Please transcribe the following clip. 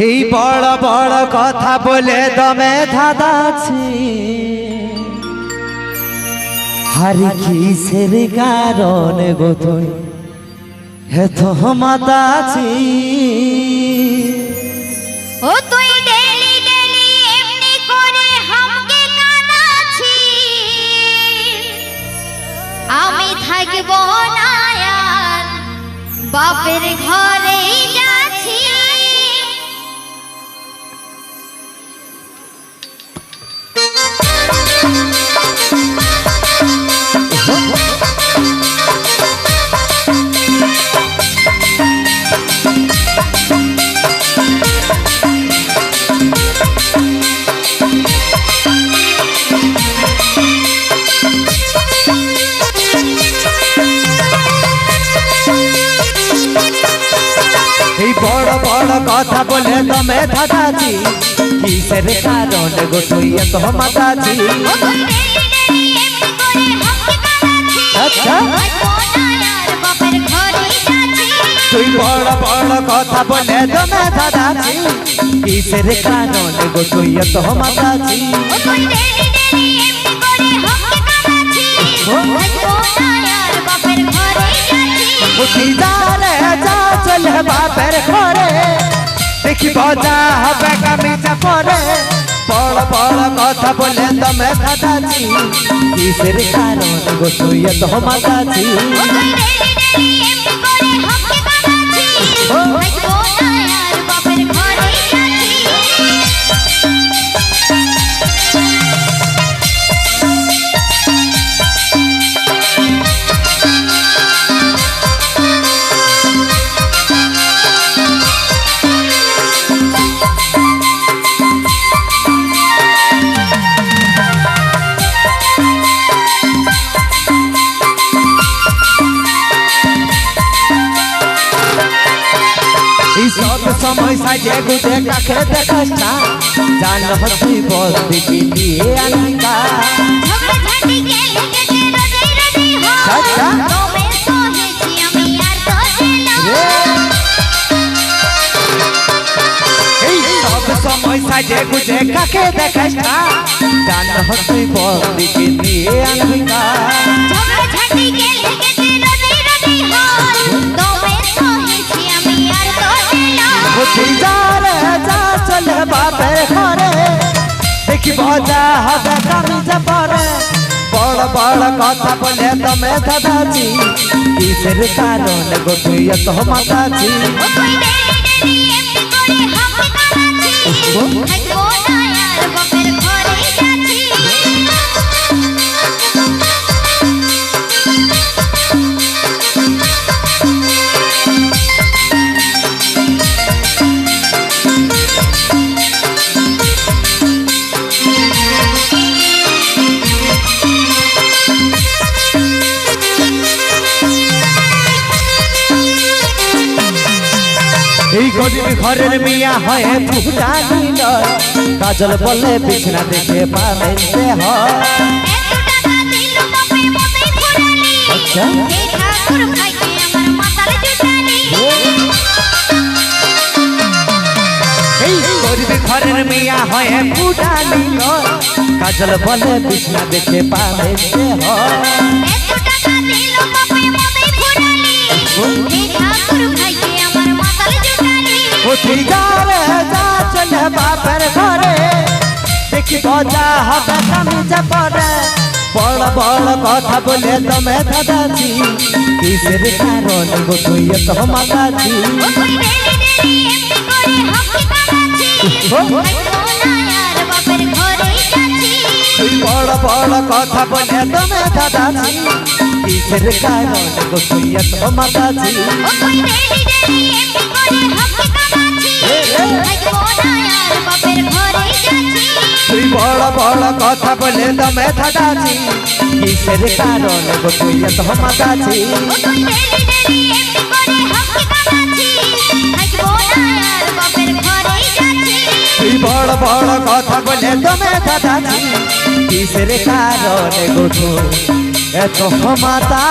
এই বড় বড় কথা বলে দমে ধাঁধাছি হারি কিসের কারণে গো তুই? হেত মাতাছি ও তুই ডেলি ডেলি এমনি করে হামকে কাঁদাছি। আমি থাকব না বাপের ঘরেই এই বড় বড় কথা বলে দমে ধাঁধাছি কিসের কারণে গো তুই এত মাতাছি ও তুই ডেলি ডেলি এমনি করে হামকে কাঁদাছি আচ্ছা। থাকব না আর বাপের ঘরেই যাচ্ছি তুই বড় বড় কথা বলে দমে ধাঁধাছি কিসের কারণে গো তুই এত মাতাছি ও বাপের ঘরে। দেখিব যা হবে কামিজা পরে। বড় বড় কথা বলে তমে দাদাজি। কিসের কারণ গো তুই এত মাতাছি সময় সাজে গুজে কাকে দেখাস না? জান বল দিবি দিয়ে আনিকা আচ্ছা। সময় সাজে গুজে কাকে দেখাস না? জান বল দিবি দিয়ে আনিকা যারে যা চলে বাপের ঘরে দেখিব যা হবে কামিজা পরে বড় বড় কথা বলে দমে দাদাজি কিসের এই গরিব ঘরের মিয়া হয়ে ফুটানি নয় কাজল বলে বিছনা দেখে সে হয়। আচ্ছা। ঘরের মিয়া হয়ে ফুটানি নয় কাজল বলে বিছনা দেখে সে হয়। জুটালি উঠি যারে যা চলে বাপের ঘরে দেখিব যা হবে কামিজা পরে বড় বড় কথা বলে দমে দাদাজি কিসের কারণ গো তুই মাতাজি তুই তুই বড় বড় কথা বলে দাদাজি কিসের কারণ গো তুই এত মাতাজি ও তুই বড় বড় কথা বলে দমে দাদাজি কিসের কারণ গো তুই এত মাতাজি তুই বড় বড় কথা বলে দমে দাদাজি কিসের কারণে গো এত মাতা